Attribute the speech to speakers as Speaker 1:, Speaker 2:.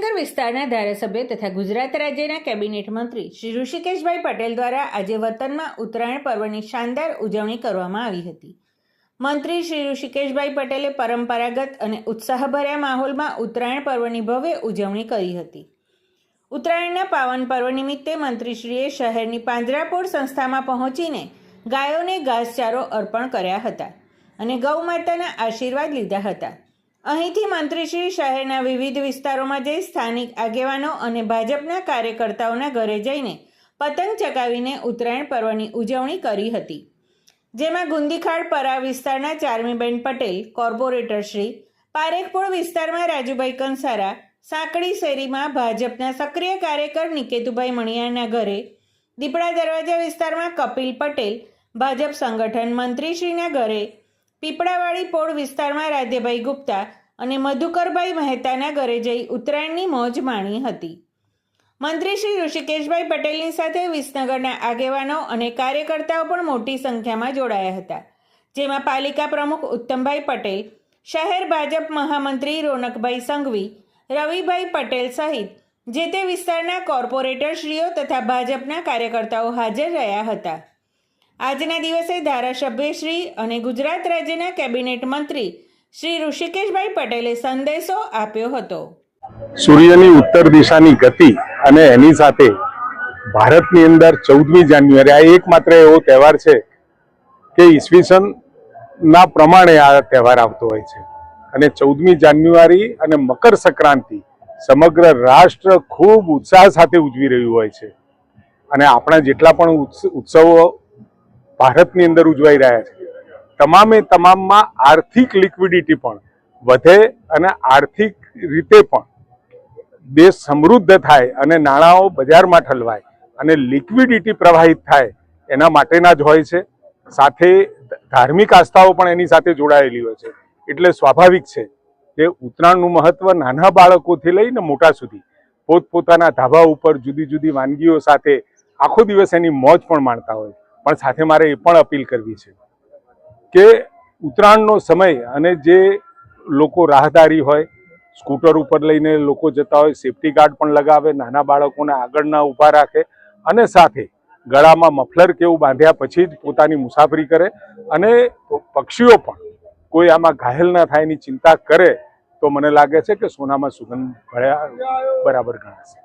Speaker 1: વિસનગર વિસ્તારના ધારાસભ્ય તથા ગુજરાત રાજ્યના કેબિનેટ મંત્રી શ્રી ઋષિકેશભાઈ પટેલ દ્વારા આજે વતનમાં ઉત્તરાયણ પર્વની શાનદાર ઉજવણી કરવામાં આવી હતી. મંત્રી શ્રી ઋષિકેશભાઈ પટેલે પરંપરાગત અને ઉત્સાહભર્યા માહોલમાં ઉત્તરાયણ પર્વની ભવ્ય ઉજવણી કરી હતી. ઉત્તરાયણના પાવન પર્વ નિમિત્તે મંત્રીશ્રીએ શહેરની પાંજરાપોળ સંસ્થામાં પહોંચીને ગાયોને ઘાસચારો અર્પણ કર્યા હતા અને ગૌ માતાના આશીર્વાદ લીધા હતા. અહીંથી મંત્રીશ્રી શહેરના વિવિધ વિસ્તારોમાં જઈ સ્થાનિક આગેવાનો અને ભાજપના કાર્યકર્તાઓના ઘરે જઈને પતંગ ચગાવીને ઉત્તરાયણ પર્વની ઉજવણી કરી હતી. જેમાં ગુંદીખાડ પરા વિસ્તારના ચારમીબેન પટેલ, કોર્પોરેટર શ્રી પારેખપુર વિસ્તારમાં રાજુભાઈ કંસારા, સાંકડી શેરીમાં ભાજપના સક્રિય કાર્યકર નિકેતુભાઈ મણિયાના ઘરે, દીપડા દરવાજા વિસ્તારમાં કપિલ પટેલ, ભાજપ સંગઠન મંત્રીશ્રીના ઘરે પીપળાવાડી પોળ વિસ્તારમાં રાધ્યભાઈ ગુપ્તા અને મધુકરભાઈ મહેતાના ઘરે જઈ ઉત્તરાયણની મોજ માણી હતી. મંત્રી શ્રી ઋષિકેશભાઈ પટેલની સાથે વિસનગરના આગેવાનો અને કાર્યકર્તાઓ પણ મોટી સંખ્યામાં જોડાયા હતા, જેમાં પાલિકા પ્રમુખ ઉત્તમભાઈ પટેલ, શહેર ભાજપ મહામંત્રી રોનકભાઈ સંઘવી, રવિભાઈ પટેલ સહિત, જે તે વિસ્તારના કોર્પોરેટરશ્રીઓ તથા ભાજપના કાર્યકર્તાઓ હાજર રહ્યા હતા. આજના દિવસે ધારાસભ્યશ્રી અને ગુજરાત રાજ્યના કેબિનેટ મંત્રી શ્રી ઋષિકેશભાઈ પટેલે સંદેશો આપ્યો હતો.
Speaker 2: સૂર્યની ઉત્તર દિશાની ગતિ અને એની સાથે ભારતની અંદર ચૌદમી જાન્યુઆરી, આ એકમાત્ર એવો તહેવાર છે કે ઈસવીસન ના પ્રમાણે આ તહેવાર આવતો હોય છે. અને ચૌદમી જાન્યુઆરી અને મકર સંક્રાંતિ સમગ્ર રાષ્ટ્ર ખૂબ ઉત્સાહ સાથે ઉજવી રહ્યું હોય છે. અને આપણા જેટલા પણ ઉત્સ- ઉત્સવો ભારતની અંદર ઉજવાઈ રહ્યા છે. તમામે તમામમાં આર્થિક લિક્વિડિટી પણ વધે અને આર્થિક રીતે પણ દેશ સમૃદ્ધ થાય અને નાણાંઓ બજારમાં ઠલવાય અને લિક્વિડિટી પ્રવાહિત થાય એના માટેના જ હોય છે. સાથે ધાર્મિક આસ્થાઓ પણ એની સાથે જોડાયેલી હોય છે. એટલે સ્વાભાવિક છે કે ઉત્તરાયણનું મહત્વ નાના બાળકોથી લઈને મોટા સુધી પોતપોતાના ધાબા ઉપર જુદી જુદી વાનગીઓ સાથે આખો દિવસ એની મોજ પણ માણતા હોય. પણ સાથે મારે એ પણ અપીલ કરવી છે કે ઉત્તરાયણનો સમય અને જે લોકો રાહદારી હોય, સ્કૂટર ઉપર લઈને લોકો જતા હોય સેફટી ગાર્ડ પણ લગાવે, નાના બાળકોને આગળ ના ઊભા રાખે અને સાથે ગળામાં મફલર કેવું બાંધ્યા પછી જ પોતાની મુસાફરી કરે અને પક્ષીઓ પણ કોઈ આમાં ઘાયલ ના થાય એની ચિંતા કરે તો મને લાગે છે કે સોનામાં સુગંધ ભળ્યા બરાબર ગણાશે.